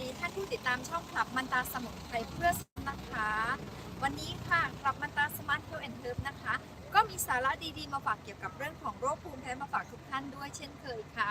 ดีท่านผู้ติดตามช่องคลับมันตาสมุนไพรเพื่อสุขนะคะ วันนี้ค่ะคลับมันตา สาระดีๆ มาฝากเกี่ยวกับเรื่องของโรคภูมิแพ้มาฝากทุกท่านด้วยเช่นเคยค่ะ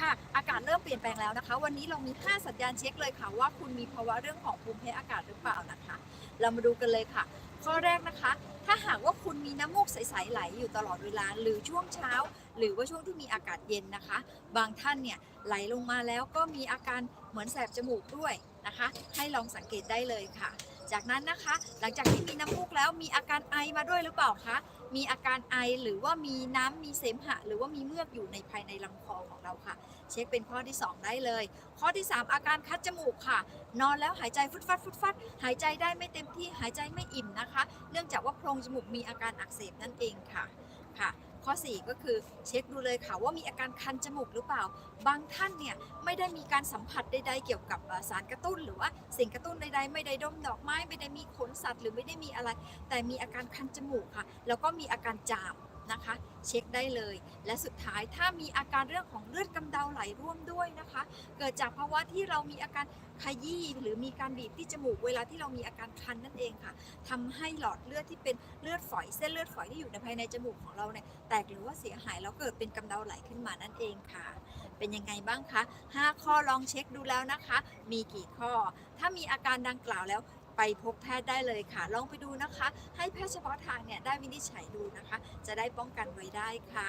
ค่ะ อากาศเริ่มเปลี่ยนแปลงแล้วนะคะ วันนี้เรามี 5 สัญญาณเช็คเลยค่ะ ว่าคุณมีภาวะเรื่องของภูมิแพ้อากาศหรือเปล่านะคะ เรามาดูกันเลยค่ะ ข้อแรกนะคะ ถ้าหากว่าคุณมีน้ำมูกใสๆไหลอยู่ตลอดเวลา หรือช่วงเช้า หรือว่าช่วงที่มีอากาศเย็นนะคะ บางท่านเนี่ยไหลลงมาแล้วก็มีอาการเหมือนแสบจมูกด้วยนะคะ ให้ลองสังเกตได้เลยค่ะ จากนั้นนะคะ หลังจากที่มีน้ำมูกแล้วมีอาการไอมาด้วยหรือเปล่าคะ มีอาการไอหรือว่ามีน้ำมีเสมหะ หรือว่ามีเมือกอยู่ในภายในลำคอของเราค่ะ เช็คเป็นข้อที่ 2 ได้เลย ข้อที่ 3 อาการคัดจมูกค่ะ นอนแล้วหายใจฟุดฟัดฟุดฟัด หายใจได้ไม่เต็มที่หายใจไม่อิ่มนะคะ เนื่องจากว่าโพรงจมูกมีอาการอักเสบนั่นเองค่ะค่ะ ข้อ 4 ก็คือเช็คดูเลยค่ะว่ามีอาการคันจมูกหรือเปล่า บางท่านเนี่ยไม่ได้มีการสัมผัสใดๆเกี่ยวกับสารกระตุ้น หรือว่าสิ่งกระตุ้นใดๆ ไม่ได้ดมดอกไม้ ไม่ได้มีขนสัตว์ หรือไม่ได้มีอะไร แต่มีอาการคันจมูกค่ะ แล้วก็มีอาการจาม นะคะ เช็คได้เลย และสุดท้ายถ้ามีอาการเรื่องของเลือดกำเดาไหลร่วมด้วยนะคะ เกิดจากภาวะที่เรามีอาการขยี้หรือมีการบีบที่จมูกเวลาที่เรามีอาการคันนั่นเองค่ะทำให้หลอดเลือดที่เป็นเลือดฝอยเส้นเลือดฝอยที่อยู่ในภายในจมูกของเราเนี่ยแตกหรือว่าเสียหายแล้วเกิดเป็นกำเดาไหลขึ้นมานั่นเองค่ะ เป็นยังไงบ้างคะ 5 ข้อลองเช็คดูแล้วนะคะ มีกี่ข้อ ถ้ามีอาการดังกล่าวแล้ว ไปพบแพทย์ได้เลยค่ะ ลองไปดูนะคะ ให้แพทย์เฉพาะทางเนี่ยได้วินิจฉัยดูนะคะ จะได้ป้องกันไว้ได้ค่ะ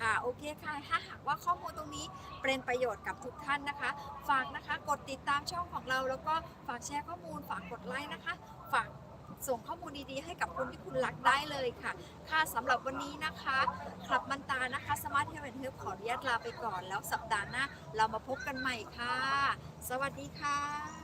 ค่ะโอเคค่ะถ้าหากว่าข้อมูลตรงนี้เป็นประโยชน์กับทุกท่านนะคะ ฝากนะคะกดติดตามช่องของเรา แล้วก็ฝากแชร์ข้อมูล ฝากกดไลค์นะคะ ฝากส่งข้อมูลดีๆ ให้กับคนที่คุณรักได้เลยค่ะ ค่ะสำหรับวันนี้นะคะคลับมันตานะคะสมาร์ทเทลเทลขออนุญาตลาไปก่อน แล้วสัปดาห์หน้าเรามาพบกันใหม่ค่ะ สวัสดีค่ะ